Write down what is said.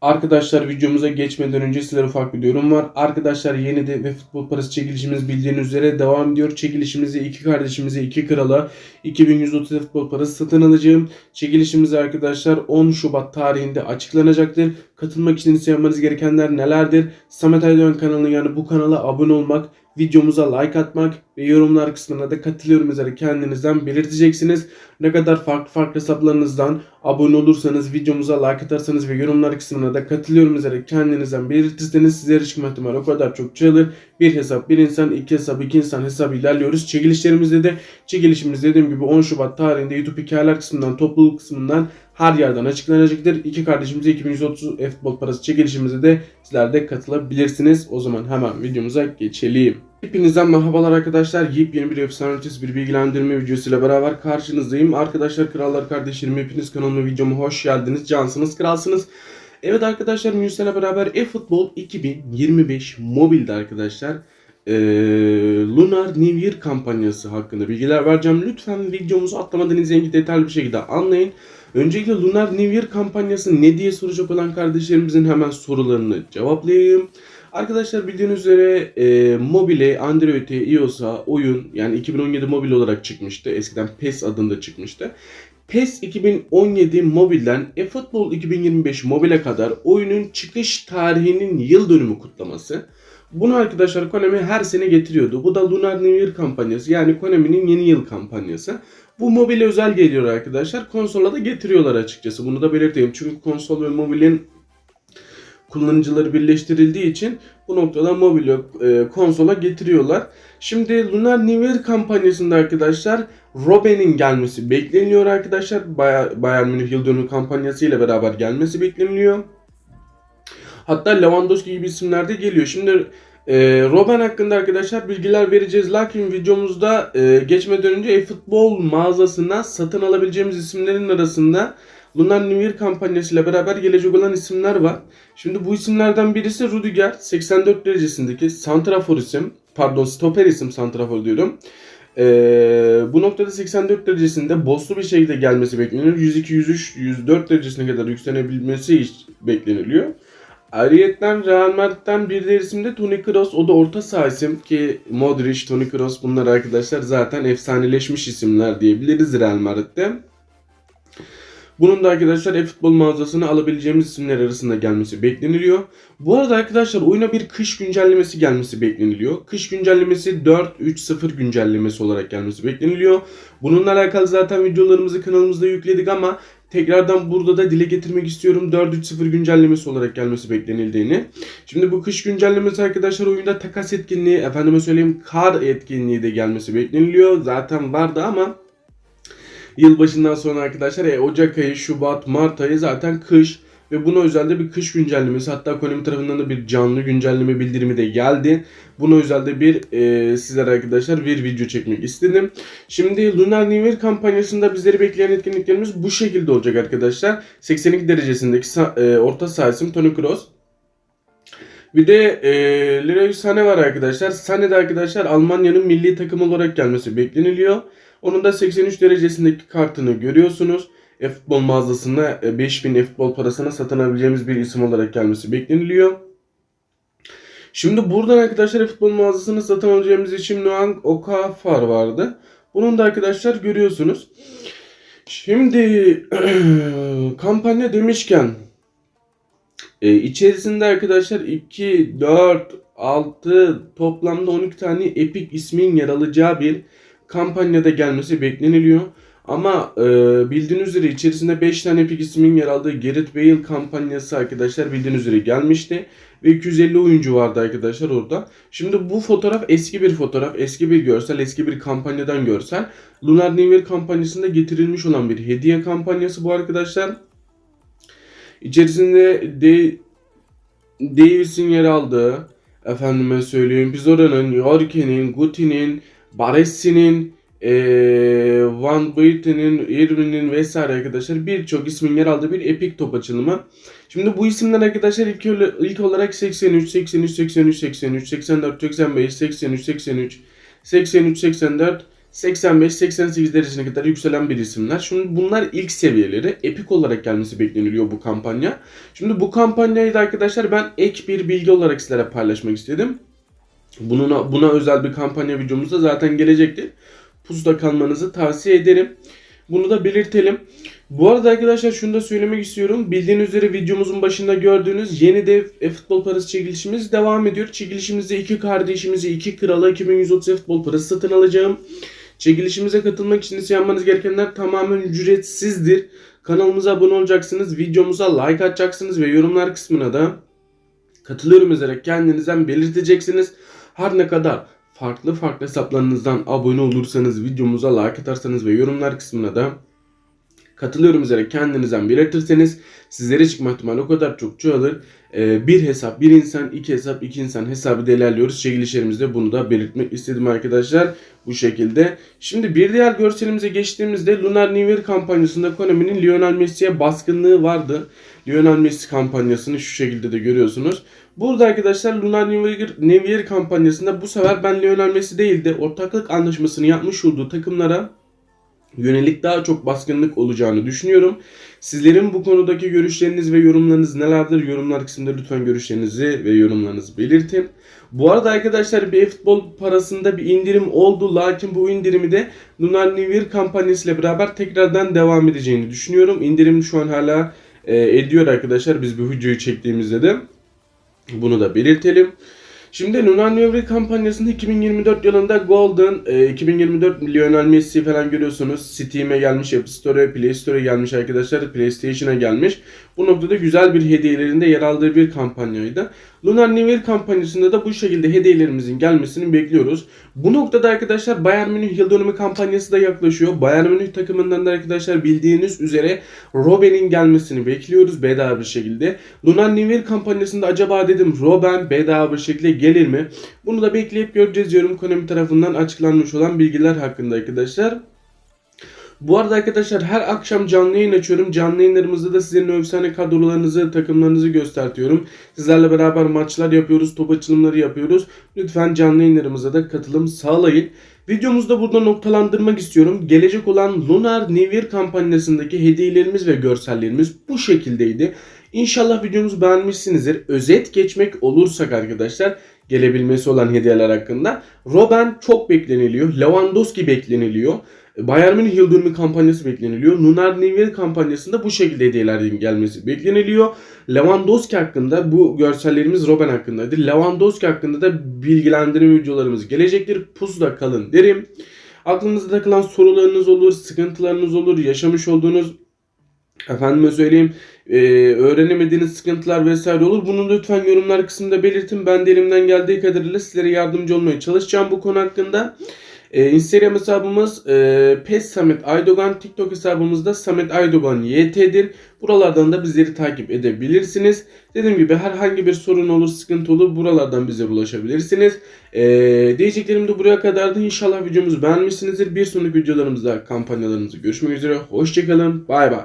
Arkadaşlar videomuza geçmeden önce sizlere ufak bir duyurum var. Arkadaşlar yeni de ve futbol parası çekilişimiz bildiğiniz üzere devam ediyor. Çekilişimizi iki kardeşimize iki krala 2130 futbol parası satın alacağım. Çekilişimiz arkadaşlar 10 Şubat tarihinde açıklanacaktır. Katılmak için ise yapmanız gerekenler nelerdir? Samet Aydoğan kanalına yani bu kanala abone olmak, videomuza like atmak ve yorumlar kısmına da katılıyorum yazarak kendinizden belirteceksiniz. Ne kadar farklı farklı hesaplarınızdan abone olursanız, videomuza like atarsanız ve yorumlar kısmına da katılıyorum yazarak kendinizden belirtirseniz sizlere çıkma ihtimali o kadar çok çoğalır. Bir hesap bir insan, iki hesap iki insan hesabı ilerliyoruz. Çekilişlerimizde de çekilişimiz dediğim gibi 10 Şubat tarihinde YouTube hikayeler kısmından, topluluk kısmından her yerden açıklanacaktır. İki kardeşimize 2130 futbol parası çekilişimize de sizler de katılabilirsiniz. O zaman hemen videomuza geçelim. Hepinizden merhabalar arkadaşlar. Yepyeni bir efsane ötesi bir bilgilendirme videosuyla beraber karşınızdayım. Arkadaşlar, krallar, kardeşlerim hepiniz kanalıma videoma hoş geldiniz. Cansınız, kralsınız. Evet arkadaşlar Müslü'yle beraber eFootball 2025 mobilde arkadaşlar eee, Lunar New Year kampanyası hakkında bilgiler vereceğim. Lütfen videomuzu atlamadan izleyin detaylı bir şekilde anlayın. Öncelikle Lunar New Year kampanyası ne diye soracak olan kardeşlerimizin hemen sorularını cevaplayayım. Arkadaşlar bildiğiniz üzere e, mobile, Android'e, iOS'a oyun yani 2017 mobil olarak çıkmıştı. Eskiden PES adında çıkmıştı. PES 2017 mobilden eFootball 2025 mobile kadar oyunun çıkış tarihinin yıl dönümü kutlaması. Bunu arkadaşlar Konami her sene getiriyordu. Bu da Lunar New Year kampanyası yani Konami'nin yeni yıl kampanyası. Bu mobile özel geliyor arkadaşlar. Konsola da getiriyorlar açıkçası. Bunu da belirteyim. Çünkü konsol ve mobilin kullanıcıları birleştirildiği için bu noktada mobil e, konsola getiriyorlar. Şimdi Lunar New Year kampanyasında arkadaşlar Robben'in gelmesi bekleniyor arkadaşlar. Bayer- Bayern Münih yıl dönümü kampanyası ile beraber gelmesi bekleniyor. Hatta Lewandowski gibi isimler de geliyor. Şimdi e, Robben hakkında arkadaşlar bilgiler vereceğiz. Lakin videomuzda e, geçmeden önce eFootball mağazasına satın alabileceğimiz isimlerin arasında Lunar New Year kampanyasıyla beraber gelecek olan isimler var. Şimdi bu isimlerden birisi Rudiger 84 derecesindeki santrafor isim. Pardon stoper isim santrafor diyorum. Ee, bu noktada 84 derecesinde bosslu bir şekilde gelmesi bekleniyor. 102, 103, 104 derecesine kadar yükselebilmesi bekleniliyor. Ayrıyeten Real Madrid'den bir de Toni Kroos. O da orta saha isim ki Modric, Toni Kroos bunlar arkadaşlar zaten efsaneleşmiş isimler diyebiliriz Real Madrid'de. Bunun da arkadaşlar e-futbol mağazasına alabileceğimiz isimler arasında gelmesi bekleniliyor. Bu arada arkadaşlar oyuna bir kış güncellemesi gelmesi bekleniliyor. Kış güncellemesi 4.3.0 güncellemesi olarak gelmesi bekleniliyor. Bununla alakalı zaten videolarımızı kanalımızda yükledik ama tekrardan burada da dile getirmek istiyorum 4.3.0 güncellemesi olarak gelmesi beklenildiğini. Şimdi bu kış güncellemesi arkadaşlar oyunda takas etkinliği, efendime söyleyeyim kar etkinliği de gelmesi bekleniliyor. Zaten vardı ama Yılbaşından sonra arkadaşlar e, Ocak ayı, Şubat, Mart ayı zaten kış ve buna özelde bir kış güncellemesi hatta Konami tarafından da bir canlı güncelleme bildirimi de geldi. Buna özelde bir e, sizlere arkadaşlar bir video çekmek istedim. Şimdi Lunar New Year kampanyasında bizleri bekleyen etkinliklerimiz bu şekilde olacak arkadaşlar. 82 derecesindeki e, orta saha isim Toni Kroos. Bir de e, Leroy Sané var arkadaşlar. Sané de arkadaşlar Almanya'nın milli takım olarak gelmesi bekleniliyor. Onun da 83 derecesindeki kartını görüyorsunuz. E-futbol mağazasında e, 5000 e-futbol parasına satın alabileceğimiz bir isim olarak gelmesi bekleniliyor. Şimdi buradan arkadaşlar e-futbol mağazasını satın alacağımız için Noang Okafor vardı. Bunun da arkadaşlar görüyorsunuz. Şimdi kampanya demişken e, içerisinde arkadaşlar 2, 4, 6 toplamda 12 tane Epic ismin yer alacağı bir kampanyada gelmesi bekleniliyor. Ama e, bildiğiniz üzere içerisinde 5 tane Epic ismin yer aldığı Gareth Bale kampanyası arkadaşlar bildiğiniz üzere gelmişti. Ve 250 oyuncu vardı arkadaşlar orada. Şimdi bu fotoğraf eski bir fotoğraf, eski bir görsel, eski bir kampanyadan görsel. Lunar New Year kampanyasında getirilmiş olan bir hediye kampanyası bu arkadaşlar. İçerisinde de Davis'in yer aldığı, efendime söyleyeyim, Pizora'nın, Yorke'nin, Guti'nin, Baresi'nin, eee Van Buiten'in, Irvin'in vesaire arkadaşlar birçok ismin yer aldığı bir epik top açılımı. Şimdi bu isimler arkadaşlar ilk, ilk olarak 83, 83, 83, 83, 84, 85, 83, 83, 83, 84, 85-88 derecesine kadar yükselen bir isimler. Şimdi bunlar ilk seviyeleri. Epik olarak gelmesi bekleniliyor bu kampanya. Şimdi bu kampanyayı da arkadaşlar ben ek bir bilgi olarak sizlere paylaşmak istedim. Bununa, buna özel bir kampanya videomuz da zaten gelecektir. Pusuda kalmanızı tavsiye ederim. Bunu da belirtelim. Bu arada arkadaşlar şunu da söylemek istiyorum. Bildiğiniz üzere videomuzun başında gördüğünüz yeni dev futbol parası çekilişimiz devam ediyor. Çekilişimizde iki kardeşimizi iki krala 2130 futbol parası satın alacağım. Çekilişimize katılmak için ise yapmanız gerekenler tamamen ücretsizdir. Kanalımıza abone olacaksınız, videomuza like atacaksınız ve yorumlar kısmına da katılıyorum yazarak kendinizden belirteceksiniz. Her ne kadar farklı farklı hesaplarınızdan abone olursanız, videomuza like atarsanız ve yorumlar kısmına da katılıyorum üzere kendinizden belirtirseniz sizlere çıkma ihtimali o kadar çok çoğalır. Ee, bir hesap bir insan, iki hesap iki insan hesabı da ilerliyoruz. Çekilişlerimizde bunu da belirtmek istedim arkadaşlar. Bu şekilde. Şimdi bir diğer görselimize geçtiğimizde Lunar New Year kampanyasında Konami'nin Lionel Messi'ye baskınlığı vardı. Lionel Messi kampanyasını şu şekilde de görüyorsunuz. Burada arkadaşlar Lunar New Year kampanyasında bu sefer ben Lionel Messi değil de ortaklık anlaşmasını yapmış olduğu takımlara yönelik daha çok baskınlık olacağını düşünüyorum. Sizlerin bu konudaki görüşleriniz ve yorumlarınız nelerdir? Yorumlar kısmında lütfen görüşlerinizi ve yorumlarınızı belirtin. Bu arada arkadaşlar bir futbol parasında bir indirim oldu. Lakin bu indirimi de Lunar New Year kampanyasıyla beraber tekrardan devam edeceğini düşünüyorum. İndirim şu an hala e, ediyor arkadaşlar. Biz bu videoyu çektiğimizde de bunu da belirtelim. Şimdi Lunar New Year kampanyasında 2024 yılında Golden, e, 2024 Lionel Messi falan görüyorsunuz. Steam'e gelmiş, App Store'a, Play Store'a gelmiş arkadaşlar. PlayStation'a gelmiş. Bu noktada güzel bir hediyelerinde yer aldığı bir kampanyaydı. Lunar New Year kampanyasında da bu şekilde hediyelerimizin gelmesini bekliyoruz. Bu noktada arkadaşlar Bayern Münih yıl dönümü kampanyası da yaklaşıyor. Bayern Münih takımından da arkadaşlar bildiğiniz üzere Robben'in gelmesini bekliyoruz bedava bir şekilde. Lunar New Year kampanyasında acaba dedim Robben bedava bir şekilde gelir mi? Bunu da bekleyip göreceğiz diyorum Konami tarafından açıklanmış olan bilgiler hakkında arkadaşlar. Bu arada arkadaşlar her akşam canlı yayın açıyorum. Canlı yayınlarımızda da sizin efsane kadrolarınızı, takımlarınızı göstertiyorum. Sizlerle beraber maçlar yapıyoruz, top açılımları yapıyoruz. Lütfen canlı yayınlarımıza da katılım sağlayın. Videomuzu da burada noktalandırmak istiyorum. Gelecek olan Lunar New Year kampanyasındaki hediyelerimiz ve görsellerimiz bu şekildeydi. İnşallah videomuzu beğenmişsinizdir. Özet geçmek olursak arkadaşlar gelebilmesi olan hediyeler hakkında. Robben çok bekleniliyor. Lewandowski bekleniliyor. Bayern Münih yıl dönümü kampanyası bekleniliyor. Lunar New Year kampanyasında bu şekilde hediyelerin gelmesi bekleniliyor. Lewandowski hakkında bu görsellerimiz Robben hakkındaydı. Lewandowski hakkında da bilgilendirme videolarımız gelecektir. Pusuda kalın derim. Aklınızda takılan sorularınız olur, sıkıntılarınız olur, yaşamış olduğunuz efendime söyleyeyim e, öğrenemediğiniz sıkıntılar vesaire olur. Bunu lütfen yorumlar kısmında belirtin. Ben de elimden geldiği kadarıyla sizlere yardımcı olmaya çalışacağım bu konu hakkında. Ee, Instagram hesabımız e, Pes Samet Aydogan. TikTok hesabımızda Samet Aydogan YT'dir. Buralardan da bizleri takip edebilirsiniz. Dediğim gibi herhangi bir sorun olur, sıkıntı olur. Buralardan bize ulaşabilirsiniz. Ee, diyeceklerim de buraya kadardı. İnşallah videomuzu beğenmişsinizdir. Bir sonraki videolarımızda kampanyalarımızı görüşmek üzere. Hoşçakalın. Bay bay.